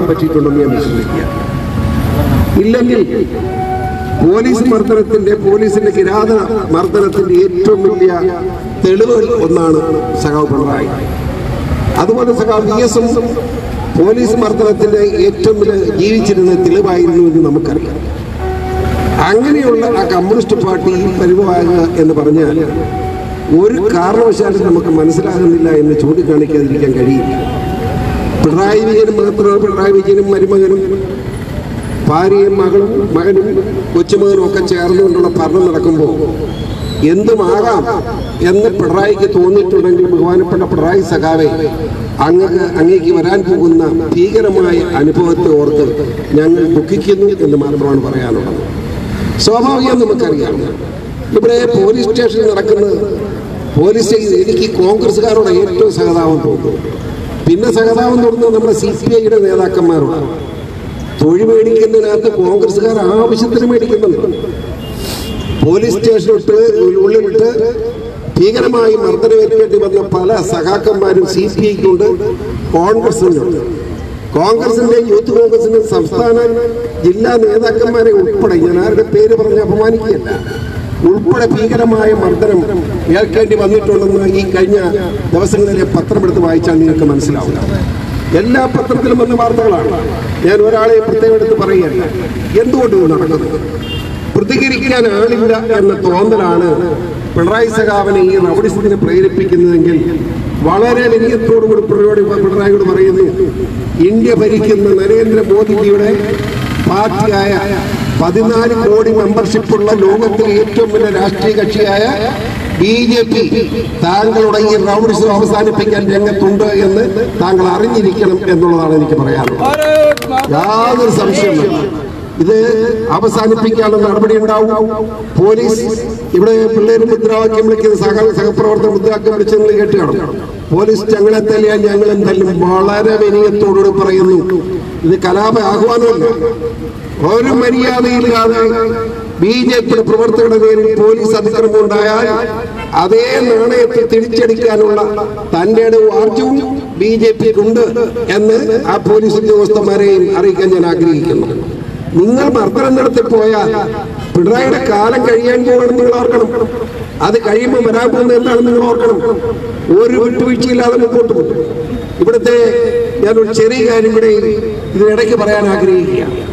കാണാൻ പറ്റിയിട്ടുണ്ടെന്ന് ഞാൻ വിശ്വസിക്കുക ഇല്ലെങ്കിൽ പോലീസ് മർദ്ദനത്തിന്റെ പോലീസിന്റെ കിരാത മർദ്ദനത്തിന്റെ ഏറ്റവും വലിയ തെളിവുകൾ ഒന്നാണ് സഖാവ് പിണറായി. അതുപോലെ സഖാവ് വി എസും പോലീസ് മർദ്ദനത്തിന്റെ ഏറ്റവും വലിയ ജീവിച്ചിരുന്ന തെളിവായിരുന്നു എന്ന് നമുക്കറിയാം. അങ്ങനെയുള്ള ആ കമ്മ്യൂണിസ്റ്റ് പാർട്ടി പരിവാഹ എന്ന് പറഞ്ഞാൽ ഒരു കാരണവശാലും നമുക്ക് മനസ്സിലാകുന്നില്ല എന്ന് ചൂണ്ടിക്കാണിക്കാതിരിക്കാൻ കഴിയില്ല. പിണറായി വിജയനും മാത്രമാണ് പിണറായി വിജയനും മരുമകനും ഭാര്യയും മകളും മകനും കൊച്ചുമകനും ഒക്കെ ചേർന്നുകൊണ്ടുള്ള ഭരണം നടക്കുമ്പോൾ എന്തുമാകാം എന്ന് പിണറായിക്ക് തോന്നിയിട്ടുണ്ടെങ്കിൽ ബഹുമാനപ്പെട്ട പിണറായി സഖാവെ അങ്ങക്ക് അങ്ങേക്ക് വരാൻ പോകുന്ന ഭീകരമായ അനുഭവത്തെ ഓർത്ത് ഞങ്ങൾ ദുഃഖിക്കുന്നു എന്ന് മാത്രമാണ് പറയാനുള്ളത്. സ്വാഭാവികം നമുക്കറിയാം. ഇവിടെ പോലീസ് സ്റ്റേഷനിൽ നടക്കുന്നത് പോലീസ് എനിക്ക് കോൺഗ്രസ്സുകാരോട് ഏറ്റവും സഹതാപം തോന്നുന്നു. പിന്നെ സഹതാപം തോന്നുന്നത് നമ്മുടെ സി പി ഐയുടെ നേതാക്കന്മാരുണ്ട്. തൊഴിൽ മേടിക്കുന്നതിനകത്ത് കോൺഗ്രസ്സുകാർ ആവശ്യത്തിന് മേടിക്കുന്നുണ്ട്. പോലീസ് സ്റ്റേഷനിട്ട് ഉള്ളിലിട്ട് ഭീകരമായി മർദ്ദനമേൽക്കേണ്ടി വന്ന പല സഖാക്കന്മാരും സി പി ഐക്കുണ്ട് കോൺഗ്രസിനുണ്ട് കോൺഗ്രസിന്റെ യൂത്ത് കോൺഗ്രസിന്റെ സംസ്ഥാന ജില്ലാ നേതാക്കന്മാരെ ഉൾപ്പെടെ ഞാൻ ആരുടെ പേര് പറഞ്ഞ് അപമാനിക്കുകയല്ല. ഉൾപ്പെടെ ഭീകരമായ മർദ്ദനം ഏൽക്കേണ്ടി വന്നിട്ടുണ്ടെന്ന് ഈ കഴിഞ്ഞ ദിവസങ്ങളിലെ പത്രമെടുത്ത് വായിച്ചാൽ നിങ്ങൾക്ക് മനസ്സിലാവുക. എല്ലാ പത്രത്തിലും വന്ന വാർത്തകളാണ്. ഞാൻ ഒരാളെ പ്രത്യേകം എടുത്ത് പറയുകയല്ല. എന്തുകൊണ്ട് നടക്കുന്നത്? പ്രതികരിക്കാൻ ആളില്ല എന്ന തോന്നലാണ് പിണറായി സഖാവിനെ ഈ റവഡിസത്തിന് പ്രേരിപ്പിക്കുന്നതെങ്കിൽ വളരെ ലിംഗത്തോടുകൂടി പിണറായി പിണറായിയോട് പറയുന്നു ഇന്ത്യ ഭരിക്കുന്ന നരേന്ദ്രമോദിജിയുടെ പാർട്ടിയായ പതിനാല് കോടി മെമ്പർഷിപ്പുള്ള ലോകത്തിലെ ഏറ്റവും വലിയ രാഷ്ട്രീയ കക്ഷിയായ ബി ജെ പി താങ്കളുടെ ഈ റൗഡിസം അവസാനിപ്പിക്കാൻ രംഗത്തുണ്ട് എന്ന് താങ്കൾ അറിഞ്ഞിരിക്കണം എന്നുള്ളതാണ് എനിക്ക് പറയാനുള്ളത്. യാതൊരു സംശയമില്ല ഇത് അവസാനിപ്പിക്കാനുള്ള നടപടി ഉണ്ടാവും. പോലീസ് ഇവിടെ പിള്ളേർ മുദ്രാവാക്യം വിളിക്കുന്ന സഹ സഹപ്രവർത്തക മുദ്രാവാക്യം വിളിച്ച് നിങ്ങൾ കേട്ട് പോലീസ് ഞങ്ങളെ തല്ലിയാൽ ഞങ്ങളും തല്ലും വളരെ വിനയത്തോടുകൂടി പറയുന്നു. ഇത് കലാപ ആഹ്വാനമല്ല. ഒരു മര്യാദയില്ലാതെ ബി ജെ പിയുടെ പ്രവർത്തകരുടെ പേരിൽ പോലീസ് അതിക്രമം ഉണ്ടായാൽ അതേ നാണയത്തെ തിരിച്ചടിക്കാനുള്ള തന്റെ ആർജവും ബി ജെ പിക്കുണ്ട് എന്ന് ആ പോലീസ് ഉദ്യോഗസ്ഥന്മാരെയും അറിയിക്കാൻ ഞാൻ ആഗ്രഹിക്കുന്നു. നിങ്ങൾ മർദ്ദനം നടത്തി പോയാൽ പിണറായിയുടെ കാലം കഴിയാൻ പോകണം നിങ്ങൾ ഓർക്കണം. അത് കഴിയുമ്പോൾ വരാൻ പോകുന്നത് എന്താണെന്ന് നിങ്ങൾ ഓർക്കണം. ഒരു വിട്ടുവീഴ്ചയില്ലാതെ മുമ്പോട്ട് പോകും. ഇവിടുത്തെ ഞാനൊരു ചെറിയ കാര്യം കൂടെ ഇതിനിടയ്ക്ക് പറയാൻ ആഗ്രഹിക്കുക